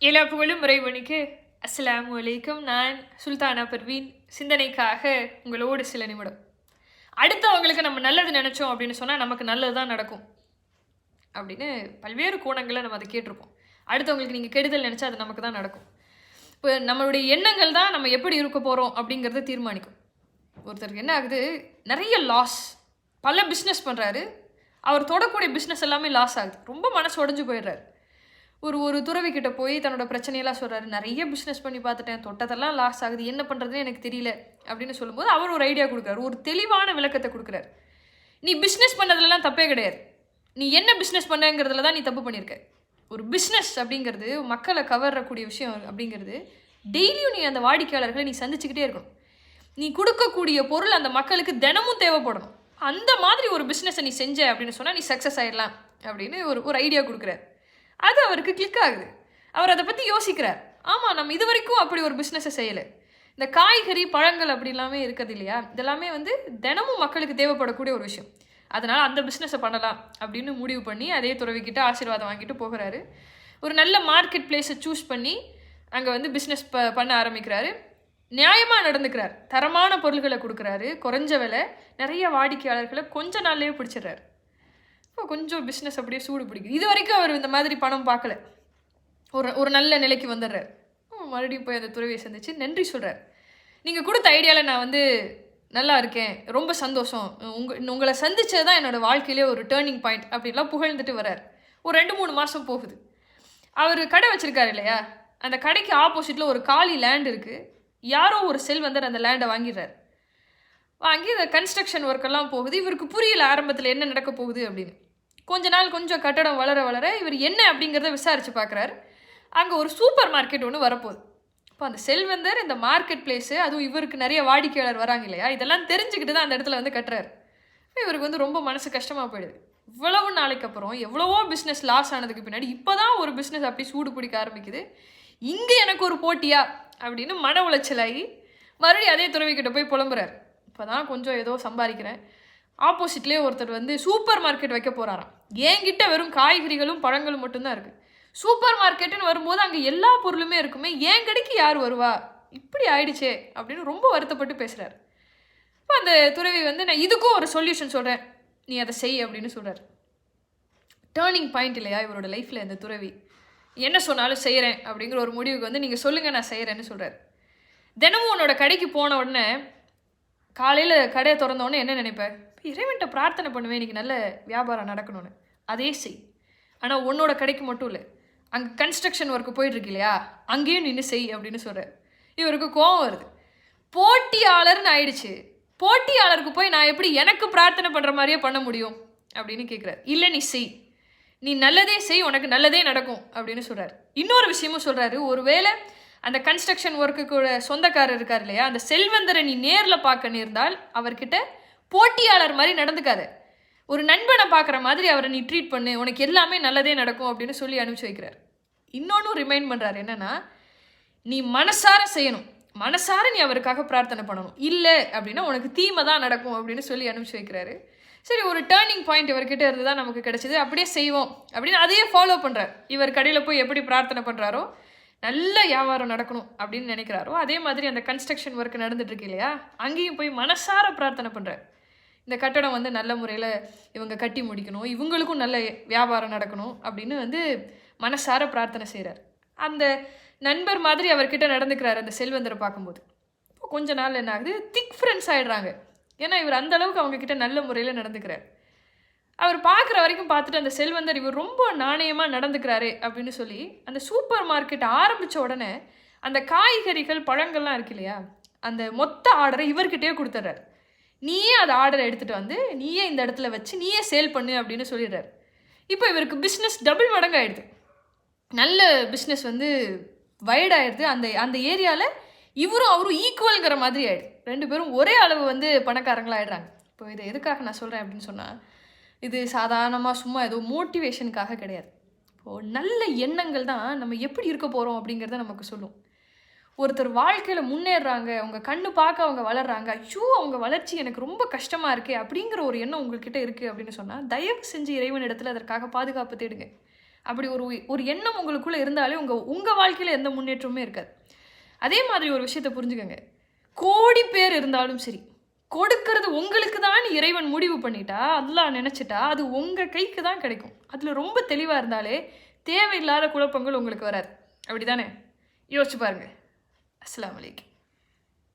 எல்லா புகழும் முறைவனுக்கு அஸ்ஸலாமு அலைக்கும் நான் சுல்தானா பர்வீன். சிந்தனைக்காக உங்களோடு சில நிமிடம். அடுத்தவங்களுக்கு நம்ம நல்லது நினச்சோம் அப்படின்னு சொன்னால் நமக்கு நல்லது தான் நடக்கும். அப்படின்னு பல்வேறு கோணங்களில் நம்ம அதை கேட்டிருப்போம். அடுத்தவங்களுக்கு நீங்கள் கெடுதல் நினச்சா அது நமக்கு தான் நடக்கும். இப்போ நம்மளுடைய எண்ணங்கள் தான் நம்ம எப்படி இருக்க போகிறோம் அப்படிங்கிறத தீர்மானிக்கும். ஒருத்தருக்கு என்ன ஆகுது? நிறைய லாஸ் பல பிஸ்னஸ் பண்ணுறாரு அவர் தொடக்கூடிய பிஸ்னஸ் எல்லாமே லாஸ் ஆகுது. ரொம்ப மனசு உடஞ்சு போயிடுறாரு. ஒரு ஒரு துறவி கிட்ட போய் தன்னோட பிரச்சனையெல்லாம் சொல்கிறாரு நிறைய பிஸ்னஸ் பண்ணி பார்த்துட்டேன். தொட்டதெல்லாம் லாஸ் ஆகுது. என்ன பண்ணுறதுன்னு எனக்கு தெரியல. அப்படின்னு சொல்லும்போது அவர் ஒரு ஐடியா கொடுக்குறாரு. ஒரு தெளிவான விளக்கத்தை கொடுக்குறாரு. நீ பிஸ்னஸ் பண்ணதுலலாம் தப்பே கிடையாது. நீ என்ன பிஸ்னஸ் பண்ணுங்கிறதுல தான் நீ தப்பு பண்ணியிருக்க ஒரு பிஸ்னஸ் அப்படிங்கிறது மக்களை கவரக்கூடிய விஷயம் அப்படிங்கிறது டெய்லியும் நீ அந்த வாடிக்கையாளர்களை நீ சந்திச்சுக்கிட்டே இருக்கணும். நீ கொடுக்கக்கூடிய பொருள் அந்த மக்களுக்கு தினமும் தேவைப்படணும். அந்த மாதிரி ஒரு பிஸ்னஸை நீ செஞ்ச அப்படின்னு சொன்னால் நீ சக்ஸஸ் ஆயிடலாம். அப்படின்னு ஒரு ஒரு ஐடியா கொடுக்குறாரு. அது அவருக்கு கிளிக் ஆகுது. அவர் அதை பற்றி யோசிக்கிறார். ஆமாம் நம்ம இது வரைக்கும் அப்படி ஒரு பிஸ்னஸை செய்யலை. இந்த காய்கறி பழங்கள் அப்படி எல்லாமே இருக்குது இல்லையா? இதெல்லாமே வந்து தினமும் மக்களுக்கு தேவைப்படக்கூடிய ஒரு விஷயம். அதனால் அந்த பிஸ்னஸை பண்ணலாம் அப்படின்னு முடிவு பண்ணி அதே துறவிக்கிட்ட ஆசீர்வாதம் வாங்கிட்டு போகிறாரு. ஒரு நல்ல மார்க்கெட் பிளேஸை சூஸ் பண்ணி அங்கே வந்து பிஸ்னஸ் ப பண்ண ஆரம்பிக்கிறாரு. நியாயமாக நடந்துக்கிறார். தரமான பொருள்களை கொடுக்குறாரு. குறைஞ்ச விலை. நிறைய வாடிக்கையாளர்களை கொஞ்ச நாள்லேயே பிடிச்சிடுறாரு. இப்போ கொஞ்சம் பிஸ்னஸ் அப்படியே சூடு பிடிக்குது. இது வரைக்கும் அவர் இந்த மாதிரி பணம் பார்க்கல. ஒரு ஒரு நல்ல நிலைக்கு வந்துடுறாரு. மறுபடியும் போய் அந்த துறவியை சந்திச்சு நன்றி சொல்கிறார் நீங்கள் கொடுத்த ஐடியாவில் நான் வந்து நல்லா இருக்கேன் ரொம்ப சந்தோஷம். உங்கள் உங்களை சந்தித்தது தான் என்னோடய வாழ்க்கையிலே ஒரு டேர்னிங் பாயிண்ட் அப்படின்லாம் புகழ்ந்துட்டு வரார் ஒரு ரெண்டு மூணு மாதம் போகுது. அவர் கடை வச்சுருக்காரு இல்லையா? அந்த கடைக்கு ஆப்போசிட்டில் ஒரு காலி லேண்ட் இருக்குது யாரோ ஒரு செல்வந்தர் அந்த லேண்டை வாங்கிடுறாரு. வாங்கி இந்த கன்ஸ்ட்ரக்ஷன் ஒர்க்கெல்லாம் போகுது. இவருக்கு புரியல ஆரம்பத்தில் என்ன நடக்க போகுது அப்படின்னு. கொஞ்ச நாள் கொஞ்சம் கட்டடம் வளர வளர இவர் என்ன அப்படிங்கிறத விசாரித்து பார்க்குறாரு. அங்கே ஒரு சூப்பர் மார்க்கெட் ஒன்று வரப்போகுது. இப்போ அந்த செல்வந்தர் இந்த மார்க்கெட் பிளேஸு அதுவும் இவருக்கு நிறைய வாடிக்கையாளர் வராங்க இல்லையா? இதெல்லாம் தெரிஞ்சுக்கிட்டு தான் அந்த இடத்துல வந்து கட்டுறாரு. இவருக்கு வந்து ரொம்ப மனசு கஷ்டமாக போயிடுது. இவ்வளவு நாளைக்கு அப்புறம் எவ்வளவோ பிஸ்னஸ் லாஸ் ஆனதுக்கு பின்னாடி இப்போ தான் ஒரு பிஸ்னஸ் அப்படி சூடு பிடிக்க ஆரம்பிக்குது. இங்கே எனக்கு ஒரு போட்டியா? அப்படின்னு மன உளைச்சலாகி மறுபடியும் அதே துறவிக்கிட்ட போய் புலம்புறாரு. இப்போ தான் கொஞ்சம் ஏதோ சம்பாதிக்கிறேன். ஆப்போசிட்லேயே ஒருத்தர் வந்து சூப்பர் மார்க்கெட் வைக்க போகிறாராம் என்கிட்ட வெறும் காய்கறிகளும் பழங்களும் மட்டும்தான் இருக்குது சூப்பர் மார்க்கெட்டுன்னு வரும்போது அங்கே எல்லா பொருளுமே இருக்குமே என் கடைக்கு யார் வருவா? இப்படி ஆயிடுச்சே அப்படின்னு ரொம்ப வருத்தப்பட்டு பேசுகிறார் இப்போ அந்த துறவி வந்து நான் இதுக்கும் ஒரு சொல்யூஷன் சொல்கிறேன் நீ அதை செய் அப்படின்னு சொல்கிறார் டேர்னிங் பாயிண்ட் இல்லையா இவரோட லைஃப்பில் இந்த துறவி? என்ன சொன்னாலும் செய்கிறேன் அப்படிங்கிற ஒரு முடிவுக்கு வந்து நீங்கள் சொல்லுங்கள் நான் செய்கிறேன்னு சொல்கிறார் தினமும் உன்னோட கடைக்கு போன உடனே காலையில் கடையை திறந்த என்ன நினைப்பேன் இறைவன்ட்ட பிரார்த்தனை பண்ணுவேன் இன்னைக்கு நல்ல வியாபாரம் நடக்கணும்னு. அதே செய். ஆனால் உன்னோட கடைக்கு மட்டும் இல்லை அங்கே கன்ஸ்ட்ரக்ஷன் ஒர்க்கு போயிட்டுருக்கு இல்லையா? அங்கேயும் நின்று செய் அப்படின்னு சொல்கிறார் இவருக்கு கோவம் வருது. போட்டியாளர்னு ஆயிடுச்சு. போட்டியாளருக்கு போய் நான் எப்படி எனக்கு பிரார்த்தனை பண்ணுற மாதிரியே பண்ண முடியும்? அப்படின்னு கேட்குறாரு இல்லை நீ செய். நீ நல்லதே செய் உனக்கு நல்லதே நடக்கும் அப்படின்னு சொல்கிறார் இன்னொரு விஷயமும் சொல்கிறாரு ஒருவேளை அந்த கன்ஸ்ட்ரக்ஷன் ஒர்க்குக்கு சொந்தக்காரர் இருக்கார் இல்லையா? அந்த செல்வந்தரை நீ நேரில் பார்க்க நேர்ந்தால் அவர்கிட்ட போட்டியாளர் மாதிரி நடந்துக்காத. ஒரு நண்பனை பார்க்குற மாதிரி அவரை நீ ட்ரீட் பண்ணு. உனக்கு எல்லாமே நல்லதே நடக்கும் அப்படின்னு சொல்லி அனுப்பிச்சு வைக்கிறார். இன்னொன்றும் ரிமைண்ட் பண்ணுறாரு என்னன்னா நீ மனசார செய்யணும். மனசார நீ அவருக்காக பிரார்த்தனை பண்ணணும். இல்லை அப்படின்னா உனக்கு தீமை தான் நடக்கும் அப்படின்னு சொல்லி அனுப்பிச்சு வைக்கிறாரு. சரி ஒரு டேர்னிங் பாயிண்ட் இவர்கிட்ட இருந்து தான் நமக்கு கிடைச்சிது. அப்படியே செய்வோம் அப்படின்னு அதையே ஃபாலோ பண்ணுறார் இவர் கடையில் போய் எப்படி பிரார்த்தனை பண்ணுறாரோ நல்ல வியாபாரம் நடக்கணும் அப்படின்னு நினைக்கிறாரோ அதே மாதிரி அந்த கன்ஸ்ட்ரக்ஷன் ஒர்க் நடந்துட்டு இருக்கு இல்லையா? அங்கேயும் போய் மனசார பிரார்த்தனை பண்ணுறார் இந்த கட்டடம் வந்து நல்ல முறையில் இவங்க கட்டி முடிக்கணும் இவங்களுக்கும் நல்ல வியாபாரம் நடக்கணும் அப்படின்னு வந்து மனசார பிரார்த்தனை செய்கிறார் அந்த நண்பர் மாதிரி அவர்கிட்ட நடந்துக்கிறார் அந்த செல்வந்தரை பார்க்கும்போது. இப்போ கொஞ்ச நாள் என்ன ஆகுது? திக் ஃப்ரெண்ட்ஸ் ஆகிடுறாங்க ஏன்னா இவர் அந்த அளவுக்கு நல்ல முறையில் நடந்துக்கிறார். அவர் பார்க்குற வரைக்கும் பார்த்துட்டு அந்த செல்வந்தர் இவர் ரொம்ப நாணயமாக நடந்துக்கிறாரு அப்படின்னு சொல்லி அந்த சூப்பர் மார்க்கெட் ஆரம்பித்த உடனே அந்த காய்கறிகள் பழங்கள்லாம் இருக்கு இல்லையா? அந்த மொத்த ஆர்டரை இவர்கிட்டயே கொடுத்துட்றாரு. நீயே அந்த ஆர்டரை எடுத்துகிட்டு வந்து நீயே இந்த இடத்துல வச்சு நீயே சேல் பண்ணு அப்படின்னு சொல்லிடுறாரு. இப்போ இவருக்கு பிஸ்னஸ் டபுள் மடங்கு ஆயிடுது நல்ல பிஸ்னஸ் வந்து வைட் அந்த அந்த ஏரியாவில் இவரும் அவரும் ஈக்குவல்ங்கிற மாதிரி ஆயிடுது. ரெண்டு பேரும் ஒரே அளவு வந்து பணக்காரங்களாக ஆயிடுறாங்க இப்போ இதை எதுக்காக நான் சொல்கிறேன் அப்படின்னு சொன்னால் இது சாதாரணமாக சும்மா ஏதோ மோட்டிவேஷனுக்காக கிடையாது. இப்போது நல்ல எண்ணங்கள் தான் நம்ம எப்படி இருக்க போகிறோம் அப்படிங்கிறத நமக்கு சொல்லும். ஒருத்தர் வாழ்க்கையில் முன்னேறாங்க அவங்க கண்ணு பார்க்க அவங்க வளர்றாங்க ஐயோ அவங்க வளர்ச்சி எனக்கு ரொம்ப கஷ்டமாக இருக்கே அப்படிங்கிற ஒரு எண்ணம் உங்கள்கிட்ட இருக்குது அப்படின்னு சொன்னால் தயவு செஞ்சு இறைவன் இடத்துல அதற்காக பாதுகாப்பு தேடுங்க. அப்படி ஒரு ஒரு எண்ணம் உங்களுக்குள்ளே இருந்தாலே உங்கள் உங்கள் வாழ்க்கையில் எந்த முன்னேற்றமுமே இருக்காது. அதே மாதிரி ஒரு விஷயத்தை புரிஞ்சுக்கோங்க. கோடி பேர் இருந்தாலும் சரி கொடுக்கறது உங்களுக்கு தான் இறைவன் முடிவு பண்ணிட்டா அதெல்லாம் நினச்சிட்டா அது உங்கள் கைக்கு தான் கிடைக்கும். அதில் ரொம்ப தெளிவாக இருந்தாலே தேவையில்லாத குழப்பங்கள் உங்களுக்கு வராது. அப்படி தானே யோசிச்சு பாருங்கள் அஸ்லாம் வலைக்கம்